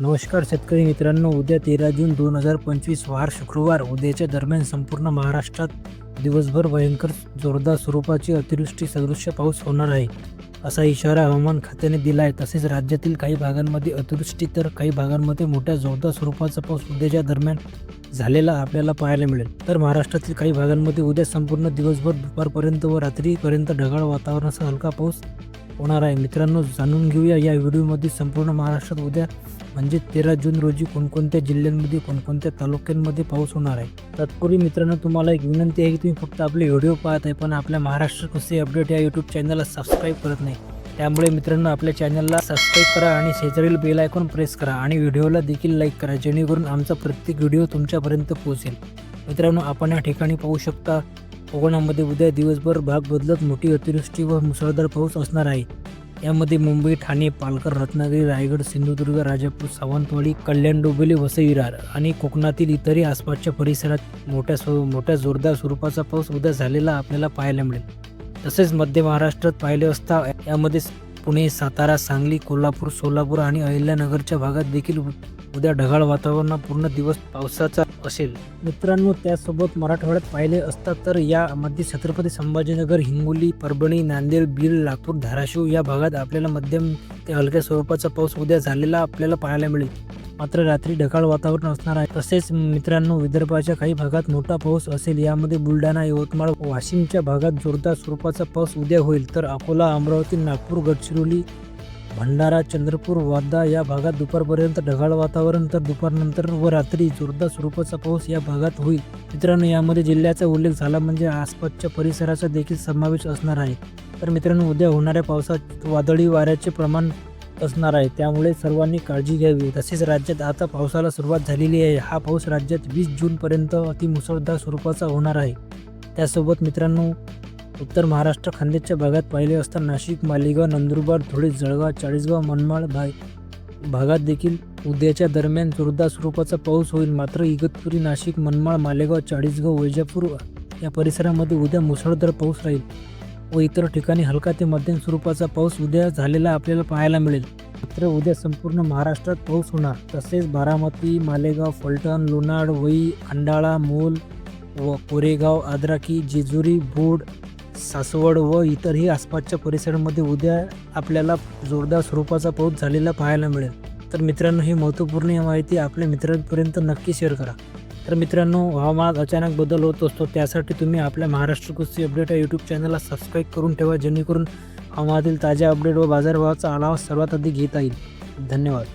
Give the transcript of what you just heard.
नमस्कार शेतकरी मित्रांनो उद्या तेरा जून दोन हजार पंचवीस वार शुक्रवार उद्याच्या दरम्यान संपूर्ण महाराष्ट्रात दिवसभर भयंकर जोरदार स्वरूपाची अतिवृष्टी सदृश्य पाऊस होणार आहे. असा इशारा हवामान खात्याने दिला आहे तसेच राज्यातील काही भागांमध्ये अतिवृष्टी तर काही भागांमध्ये मोठ्या जोरदार स्वरूपाचा पाऊस उद्याच्या दरम्यान झालेला आपल्याला पाहायला मिळेल. तर महाराष्ट्रातील काही भागांमध्ये उद्या संपूर्ण दिवसभर दुपारपर्यंत व रात्रीपर्यंत ढगाळ वातावरणाचा हलका पाऊस होणार आहे. मित्रांनो जाणून घेऊया या व्हिडिओमध्ये संपूर्ण महाराष्ट्रात उद्या म्हणजे तेरा जून रोजी कोणकोणत्या जिल्ह्यांमध्ये कोणकोणत्या तालुक्यांमध्ये पाऊस होणार आहे. तत्पूर्वी मित्रांनो तुम्हाला एक विनंती आहे की तुम्ही फक्त आपले व्हिडिओ पाहत आहे पण आपल्या महाराष्ट्र कसे अपडेट या यूट्यूब चॅनलला सबस्क्राईब करत नाही. त्यामुळे मित्रांनो आपल्या चॅनलला सबस्क्राईब करा आणि शेजारील बेल आयकॉन प्रेस करा आणि व्हिडिओला देखील लाईक करा जेणेकरून आमचा प्रत्येक व्हिडिओ तुमच्यापर्यंत पोहोचेल. मित्रांनो आपण या ठिकाणी पाहू शकता कोकणामध्ये उद्या दिवसभर भाग बदलत मोठी अतिवृष्टी व मुसळधार पाऊस असणार आहे. यामध्ये मुंबई ठाणे पालघर रत्नागिरी रायगड सिंधुदुर्ग राजापूर सावंतवाडी कल्याण डोंबिवली वसई विरार आणि कोकणातील इतरही आसपासच्या परिसरात मोठ्या स्व मोठ्या जोरदार स्वरूपाचा पाऊस उद्या झालेला आपल्याला पाहायला मिळेल. तसेच मध्य महाराष्ट्रात पाहिले असता यामध्ये पुणे सातारा सांगली कोल्हापूर सोलापूर आणि अहिल्यानगरच्या भागात देखील उद्या ढगाळ वातावरण पूर्ण दिवस पावसाचा असेल. मित्रांनो त्यासोबत मराठवाड्यात पाहिले असता तर यामध्ये छत्रपती संभाजीनगर हिंगोली परभणी नांदेड बीड लातूर धाराशिव या भागात आपल्याला मध्यम ते हलक्या स्वरूपाचा पाऊस उद्या झालेला आपल्याला पाहायला मिळेल. मात्र रात्री ढगाळ वातावरण असणार आहे. तसेच मित्रांनो विदर्भाच्या काही भागात मोठा पाऊस असेल यामध्ये बुलढाणा यवतमाळ वाशिमच्या भागात जोरदार स्वरूपाचा पाऊस उद्या होईल तर अकोला अमरावती नागपूर गडचिरोली भंडारा चंद्रपूर वादा या भागात दुपारपर्यंत ढगाळ वातावरण तर दुपारनंतर व रात्री जोरदार स्वरूपाचा पाऊस या भागात होईल. मित्रांनो यामध्ये जिल्ह्याचा उल्लेख झाला म्हणजे आसपासच्या परिसराचा देखील समावेश असणार आहे. तर मित्रांनो उद्या होणाऱ्या पावसात वादळी वाऱ्याचे प्रमाण असणार आहे. त्यामुळे सर्वांनी काळजी घ्यावी. तसेच राज्यात आता पावसाला सुरुवात झालेली आहे. हा पाऊस राज्यात वीस जूनपर्यंत अतिमुसळधार स्वरूपाचा होणार आहे. त्यासोबत मित्रांनो उत्तर महाराष्ट्र खानदेशच्या भागात पाहिले असता नाशिक मालेगाव नंदुरबार धुळे जळगाव चाळीसगाव मनमाड भाग भागात देखील उद्याच्या दरम्यान जोरदार स्वरूपाचा पाऊस होईल. मात्र इगतपुरी नाशिक मनमाड मालेगाव चाळीसगाव वैजापूर या परिसरामध्ये उद्या मुसळधार पाऊस राहील व इतर ठिकाणी हलका ते मध्यम स्वरूपाचा पाऊस उद्या झालेला आपल्याला पाहायला मिळेल. मात्र उद्या संपूर्ण महाराष्ट्रात पाऊस होणार. तसेच बारामती मालेगाव फलटण लोणाड वई खंडाळा मूल व कोरेगाव आद्राकी जेजुरी बोड सासवड व इतरही आसपासच्या परिसरामध्ये उद्या आपल्याला जोरदार स्वरूपाचा पाऊस झालेला पाहायला मिळेल. तर मित्रांनो ही महत्त्वपूर्ण माहिती आपल्या मित्रांपर्यंत नक्की शेअर करा. तर मित्रांनो हवामानात अचानक बदल होत असतो त्यासाठी तुम्ही आपल्या महाराष्ट्र कृषी अपडेट या यूट्यूब चॅनलला सबस्क्राईब करून ठेवा जेणेकरून हवामानातील ताज्या अपडेट व बाजारभावाचा आढावा सर्वात आधी घेता येईल. धन्यवाद.